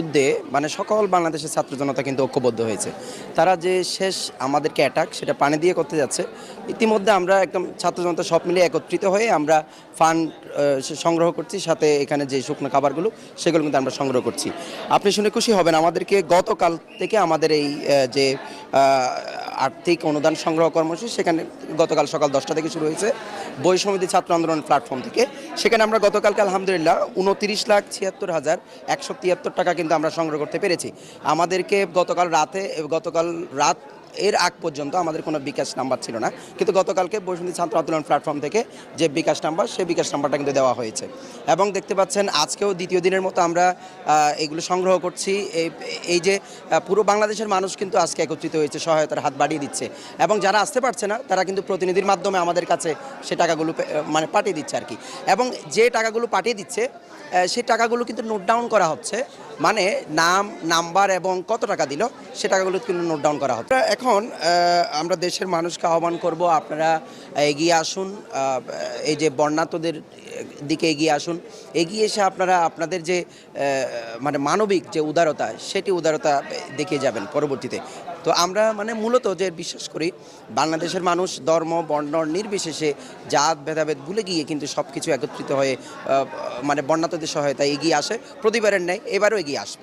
যুদ্ধে মানে সকল বাংলাদেশের ছাত্র জনতা কিন্তু ঐক্যবদ্ধ হয়েছে। তারা যে শেষ আমাদেরকে অ্যাটাক সেটা পানি দিয়ে করতে যাচ্ছে। ইতিমধ্যে আমরা একদম ছাত্র জনতা সব মিলিয়ে একত্রিত হয়ে আমরা ফান্ড সংগ্রহ করছি, সাথে এখানে যে শুকনো খাবারগুলো, সেগুলো কিন্তু আমরা সংগ্রহ করছি। আপনি শুনে খুশি হবেন, আমাদেরকে গতকাল থেকে আমাদের এই যে আর্থিক অনুদান সংগ্রহ কর্মসূচি সেখানে গতকাল সকাল দশটা থেকে শুরু হয়েছে। বই সমিতি ছাত্র আন্দোলন প্ল্যাটফর্ম থেকে। সেখানে আমরা গতকালকে আলহামদুলিল্লাহ উনতিরিশ লাখ ছিয়াত্তর হাজার একশো তিয়াত্তর টাকা কিন্তু আমরা সংগ্রহ করতে পেরেছি। আমাদেরকে গতকাল রাতে, গতকাল রাত এর আগ পর্যন্ত আমাদের কোনো বিকাশ নাম্বার ছিল না। কিন্তু গতকালকে বৈষ্ণবী ছাত্র আন্দোলন প্ল্যাটফর্ম থেকে যে বিকাশ নাম্বার, সেই বিকাশ নাম্বারটা কিন্তু দেওয়া হয়েছে। এবং দেখতে পাচ্ছেন, আজকেও দ্বিতীয় দিনের মতো আমরা এগুলো সংগ্রহ করছি। এই যে পুরো বাংলাদেশের মানুষ কিন্তু আজকে একত্রিত হয়েছে, সহায়তার হাত বাড়িয়ে দিচ্ছে। এবং যারা আসতে পারছে না, তারা কিন্তু প্রতিনিধির মাধ্যমে আমাদের কাছে সে টাকাগুলো মানে পাঠিয়ে দিচ্ছে আর কি। এবং যে টাকাগুলো পাঠিয়ে দিচ্ছে সেই টাকাগুলো কিন্তু নোট ডাউন করা হচ্ছে। মানে নাম, নাম্বার এবং কত টাকা দিল, সে টাকাগুলো কিন্তু নোট ডাউন করা হচ্ছে। এখন আমরা দেশের মানুষকে আহ্বান করব, আপনারা এগিয়ে আসুন। এই যে বর্ণাত্মদের দিকে এগিয়ে আসুন। এগিয়ে এসে আপনারা আপনাদের যে মানে মানবিক যে উদারতা, সেটি উদারতা দেখিয়ে যাবেন পরবর্তীতে। তো আমরা মানে মূলত যে বিশ্বাস করি, বাংলাদেশের মানুষ ধর্ম, বর্ণ, নির্বিশেষে জাত, ভেদাভেদ ভুলে গিয়ে কিন্তু সব কিছু একত্রিত হয়ে মানে বন্যাতদের সহায়তায় এগিয়ে আসে। প্রতিবারের ন্যায় এবারও এগিয়ে আসবে।